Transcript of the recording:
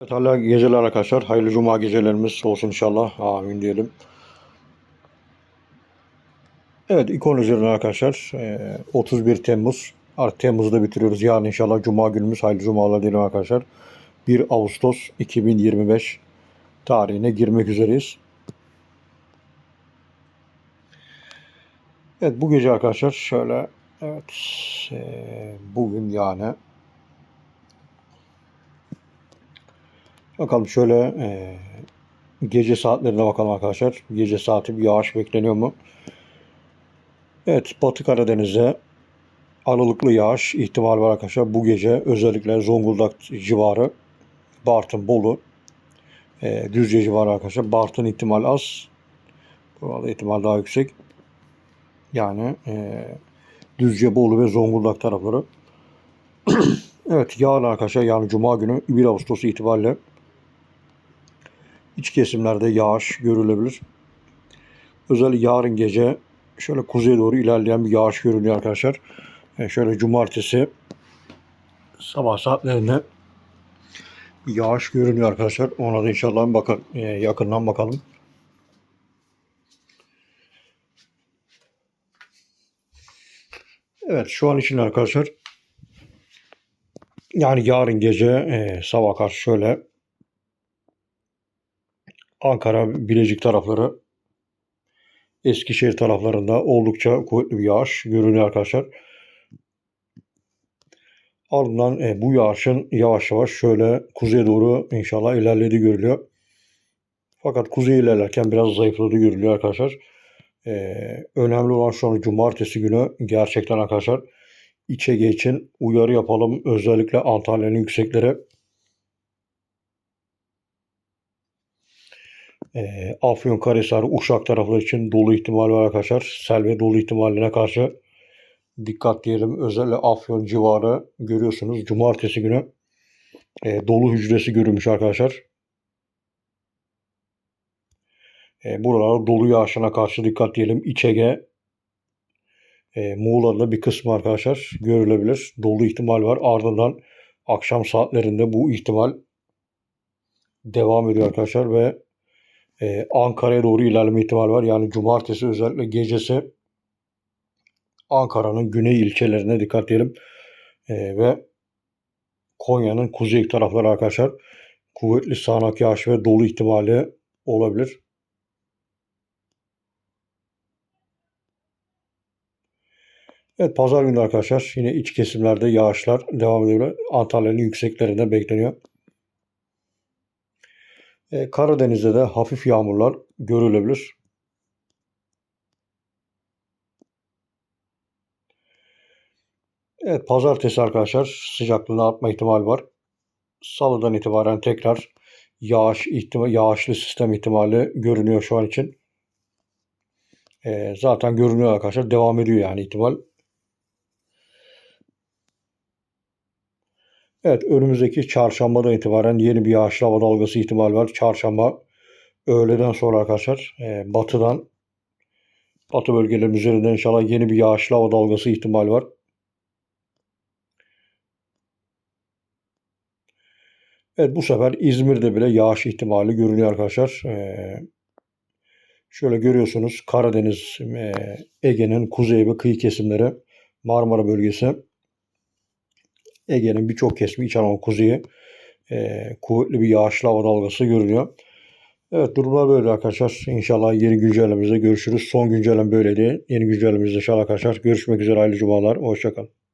Evet, hala geceler arkadaşlar. Hayırlı cuma gecelerimiz olsun inşallah. Amin diyelim. Evet ikon üzerine arkadaşlar. eee, 31 Temmuz. Artık Temmuz'da bitiriyoruz. Yarın inşallah cuma günümüz. Hayırlı cumalar diyelim arkadaşlar. 1 Ağustos 2025 tarihine girmek üzereyiz. Evet bu gece arkadaşlar şöyle evet eee, bugün yani bakalım şöyle eee, gece saatlerine bakalım arkadaşlar. Gece saati bir yağış bekleniyor mu? Evet Batı Karadeniz'e aralıklı yağış ihtimali var arkadaşlar. Bu gece özellikle Zonguldak civarı, Bartın, Bolu, eee Düzce civarı arkadaşlar. Bartın ihtimal az. Burada ihtimal daha yüksek. Yani eee Düzce, Bolu ve Zonguldak tarafları. evet yarın arkadaşlar yani Cuma günü 1 Ağustos itibariyle iç kesimlerde yağış görülebilir. Özellikle yarın gece şöyle kuzeye doğru ilerleyen bir yağış görünüyor arkadaşlar. E, şöyle cumartesi sabah saatlerinde yağış görünüyor arkadaşlar. Ona da inşallah bakın e, yakından bakalım. Evet şu an için arkadaşlar yani yarın gece e, sabah karşı şöyle Ankara, Bilecik tarafları Eskişehir taraflarında oldukça kuvvetli bir yağış görünüyor arkadaşlar. Ardından e, bu yağışın yavaş yavaş şöyle kuzeye doğru inşallah ilerlediği görülüyor. Fakat kuzeye ilerlerken biraz zayıfladığı görülüyor arkadaşlar. E, önemli olan şu an cumartesi günü gerçekten arkadaşlar İç Ege için uyarı yapalım. Özellikle Antalya'nın yüksekleri e, Afyonkarahisar, Uşak tarafları için dolu ihtimali var arkadaşlar. Sel ve dolu ihtimaline karşı dikkat diyelim. Özellikle Afyon civarı görüyorsunuz. Cumartesi günü e, dolu hücresi görülmüş arkadaşlar. E, buralarda dolu yağışına karşı dikkat diyelim. İç Ege, e, Muğla'da bir kısmı arkadaşlar görülebilir. Dolu ihtimal var. Ardından akşam saatlerinde bu ihtimal devam ediyor arkadaşlar ve e, Ankara'ya doğru ilerleme ihtimali var. Yani cumartesi özellikle gecesi Ankara'nın güney ilçelerine dikkat edelim. E, ve Konya'nın kuzey tarafları arkadaşlar kuvvetli sağanak yağış ve dolu ihtimali olabilir. Evet pazar günü arkadaşlar yine iç kesimlerde yağışlar devam ediyor. Antalya'nın yükseklerinde bekleniyor. E, Karadeniz'de de hafif yağmurlar görülebilir. Evet pazartesi arkadaşlar sıcaklığın artma ihtimali var. Salıdan itibaren tekrar yağış ihtimal, yağışlı sistem ihtimali görünüyor şu an için. E, zaten görünüyor arkadaşlar. Devam ediyor yani ihtimal. Evet önümüzdeki çarşambadan itibaren yeni bir yağışlı hava dalgası ihtimali var. Çarşamba öğleden sonra arkadaşlar e, batıdan batı bölgelerin üzerinden inşallah yeni bir yağışlı hava dalgası ihtimali var. Evet bu sefer İzmir'de bile yağış ihtimali görünüyor arkadaşlar. Ee, şöyle görüyorsunuz Karadeniz, e, Ege'nin kuzey ve kıyı kesimleri, Marmara bölgesi, Ege'nin birçok kesimi, İç Anadolu kuzeyi e, kuvvetli bir yağışlı hava dalgası görünüyor. Evet durumlar böyle arkadaşlar. İnşallah yeni güncellememizde görüşürüz. Son güncelleme böyleydi. Yeni güncellememizde inşallah arkadaşlar. Görüşmek üzere. Hayırlı cumalar. Hoşçakalın.